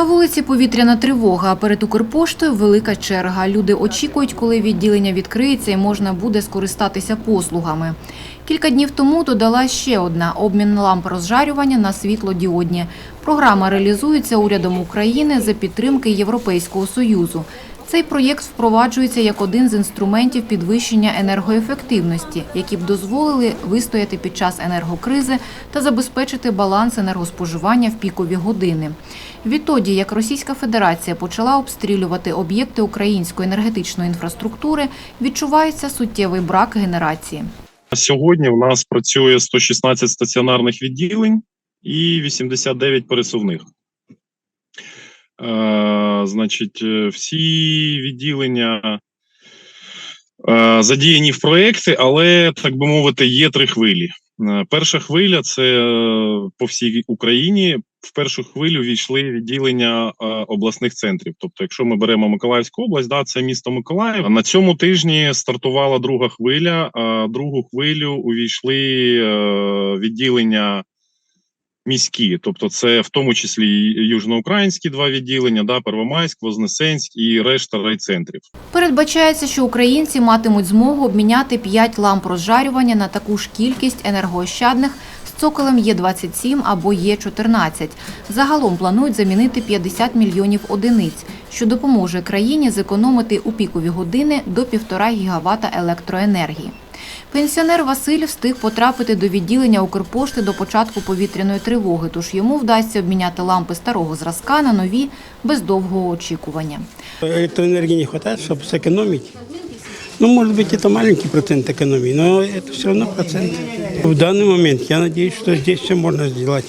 На вулиці повітряна тривога, а перед Укрпоштою велика черга. Люди очікують, коли відділення відкриється і можна буде скористатися послугами. Кілька днів тому додала ще одна – обмін ламп розжарювання на світлодіодні. Програма реалізується урядом України за підтримки Європейського Союзу. Цей проєкт впроваджується як один з інструментів підвищення енергоефективності, які б дозволили вистояти під час енергокризи та забезпечити баланс енергоспоживання в пікові години. Відтоді, як Російська Федерація почала обстрілювати об'єкти української енергетичної інфраструктури, відчувається суттєвий брак генерації. Сьогодні у нас працює 116 стаціонарних відділень і 89 пересувних. Е, значить, е, всі відділення е, задіяні в проєкти, але, так би мовити, є три хвилі. Перша хвиля це по всій Україні. В першу хвилю війшли відділення обласних центрів. Тобто, якщо ми беремо Миколаївську область, да, це місто Миколаїв. На цьому тижні стартувала друга хвиля. А другу хвилю увійшли відділення міські, тобто, це в тому числі южноукраїнські два відділення, да, Первомайськ, Вознесенськ і решта райцентрів. Передбачається, що українці матимуть змогу обміняти 5 ламп розжарювання на таку ж кількість енергоощадних цоколем Є27 або Є14. Загалом планують замінити 50 мільйонів одиниць, що допоможе країні зекономити у пікові години до 1,5 гігавата електроенергії. Пенсіонер Василь встиг потрапити до відділення Укрпошти до початку повітряної тривоги, тож йому вдасться обміняти лампи старого зразка на нові без довгого очікування. Электроэнергии не хватает, чтобы сэкономить. Ну, может быть, это маленький процент экономии, но это все равно процент. В данный момент я надеюсь, что здесь все можно сделать,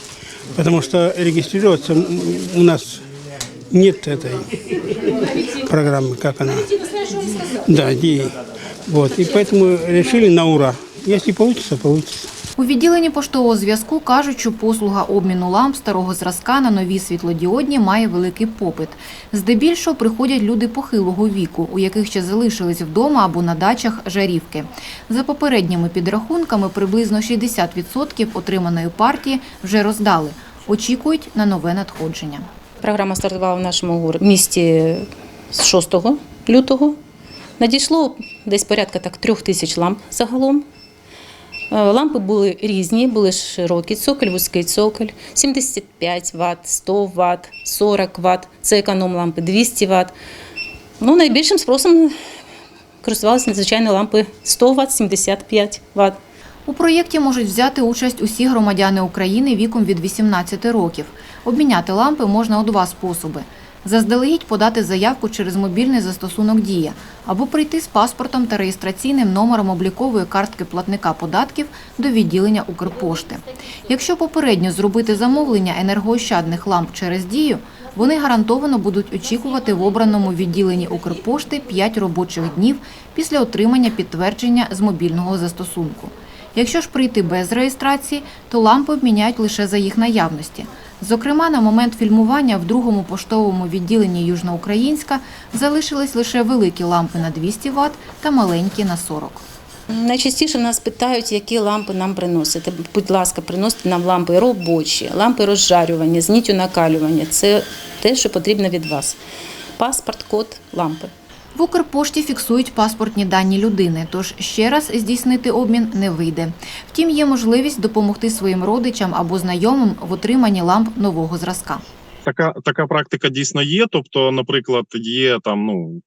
потому что регистрироваться м, у нас нет этой программы, как она. Да, ДИИ. Вот, и поэтому решили на ура. Если получится, получится. У відділенні поштового зв'язку кажуть, що послуга обміну ламп старого зразка на нові світлодіодні має великий попит. Здебільшого приходять люди похилого віку, у яких ще залишились вдома або на дачах жарівки. За попередніми підрахунками, приблизно 60% отриманої партії вже роздали. Очікують на нове надходження. Програма стартувала в нашому місті з 6 лютого. Надійшло десь порядка так трьох тисяч ламп загалом. Е, Лампи були різні, були широкий цоколь, вузький цоколь, 75 Вт, 100 Вт, 40 Вт, це економ лампи 200 Вт. Ну, найбільшим спросом користувалися надзвичайно лампи 100 Вт, 75 Вт. У проєкті можуть взяти участь усі громадяни України віком від 18 років. Обміняти лампи можна у два способи. Заздалегідь подати заявку через мобільний застосунок «Дія» або прийти з паспортом та реєстраційним номером облікової картки платника податків до відділення Укрпошти. Якщо попередньо зробити замовлення енергоощадних ламп через «Дію», вони гарантовано будуть очікувати в обраному відділенні Укрпошти 5 робочих днів після отримання підтвердження з мобільного застосунку. Якщо ж прийти без реєстрації, то лампи обміняють лише за їх наявності. Зокрема, на момент фільмування в другому поштовому відділенні Южноукраїнська залишились лише великі лампи на 200 Вт та маленькі на 40. Найчастіше нас питають, які лампи нам приносити. Будь ласка, приносите нам лампи робочі, лампи розжарювання, з ніттю накалювання. Це те, що потрібно від вас. Паспорт, код, лампи. В Укрпошті фіксують паспортні дані людини, тож ще раз здійснити обмін не вийде. Втім, є можливість допомогти своїм родичам або знайомим в отриманні ламп нового зразка. Така, така практика дійсно є. Тобто, наприклад, є там ну.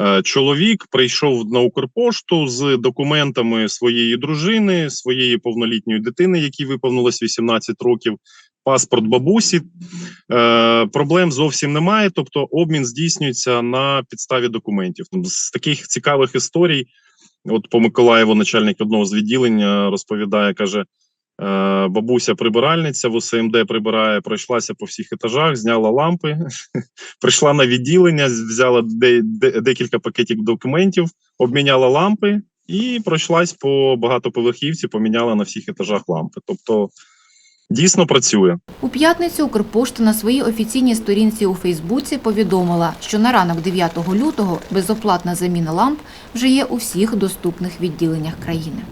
е, Чоловік прийшов на Укрпошту з документами своєї дружини, своєї повнолітньої дитини, якій виповнилось 18 років, паспорт бабусі. Е, проблем зовсім немає. Тобто, обмін здійснюється на підставі документів. З таких цікавих історій, от по Миколаєву, начальник одного з відділення розповідає, каже. Е, Бабуся прибиральниця в УСМД прибирає, пройшлася по всіх етажах, зняла лампи, прийшла на відділення, взяла де, де, декілька пакетів документів, обміняла лампи і пройшлась по багатоповерхівці, поміняла на всіх етажах лампи. Тобто дійсно працює. У п'ятницю Укрпошта на своїй офіційній сторінці у Фейсбуці повідомила, що на ранок 9 лютого безоплатна заміна ламп вже є у всіх доступних відділеннях країни.